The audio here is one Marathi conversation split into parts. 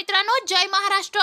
मित्रांनो जय महाराष्ट्र.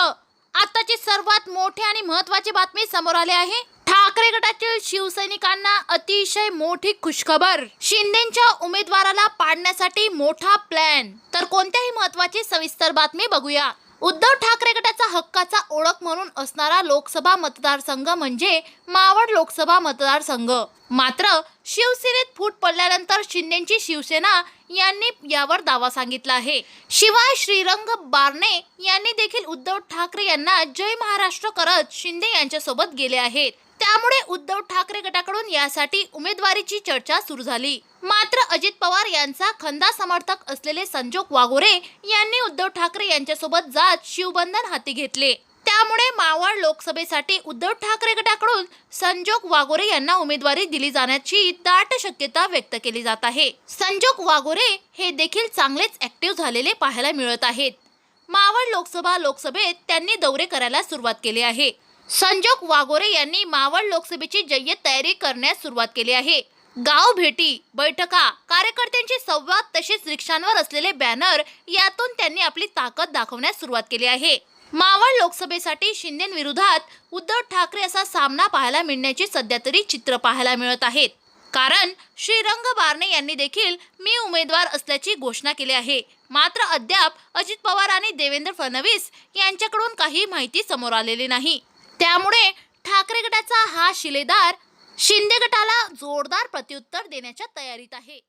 आताची सर्वात मोठी आणि महत्वाची बातमी समोर आली आहे. ठाकरे गटातील शिवसैनिकांना अतिशय मोठी खुशखबर. शिंदेच्या उमेदवाराला पाडण्यासाठी मोठा प्लॅन तर कोणत्याही महत्वाची सविस्तर बातमी बघूया. उद्धव ठाकरे गटाचा हक्काचा ओळख म्हणून असणारा लोकसभा मतदारसंघ म्हणजे मावळ लोकसभा मतदारसंघ. मात्र शिवसेनेत फूट पडल्यानंतर शिंदेची शिवसेना यांनी यावर दावा सांगितला आहे. शिवाय श्रीरंग बारणे यांनी देखील उद्धव ठाकरे यांना जय महाराष्ट्र करत शिंदे यांच्यासोबत गेले आहेत. त्यामुळे उद्धव ठाकरे गटाकडून यासाठी उमेदवारीची चर्चा सुरू झाली. मात्र अजित पवार यांचा खंदा समर्थक असलेले संजोग वागोरे यांनी उद्धव ठाकरे यांच्यासोबत जात शिवबंधन हाती घेतले. त्यामुळे मावळ लोकसभेसाठी उद्धव ठाकरे गटाकडून संजोग वागोरे यांना उमेदवारी दिली जाण्याची दाट शक्यता व्यक्त केली जात आहे. संजोग वागोरे हे देखील चांगलेच ऍक्टिव्ह झालेले पाहायला मिळत आहेत. मावळ लोकसभा लोकसभेत त्यांनी दौरे करायला सुरुवात केली आहे. संजोग वागोरे यांनी मावळ लोकसभेची जय्यत तयारी करण्यास सुरुवात केली आहे. गाव भेटी बैठका कार्यकर्त्यांची संवाद तसेच रिक्षांवर असलेले बॅनर यातून त्यांनी आपली ताकद दाखवण्यास सुरुवात केली आहे. मावळ लोकसभेसाठी शिंदेविरोधात उद्धव ठाकरे असा सामना पाहायला मिळण्याची सध्या तरी चित्र पाहायला मिळत आहेत. कारण श्रीरंग बारणे यांनी देखील मी उमेदवार असल्याची घोषणा केली आहे. मात्र अद्याप अजित पवार आणि देवेंद्र फडणवीस यांच्याकडून काही माहिती समोर आलेली नाही. त्यामुळे ठाकरे गटाचा हा शिलेदार शिंदे गटाला जोरदार प्रत्युत्तर देण्याच्या तयारीत आहे.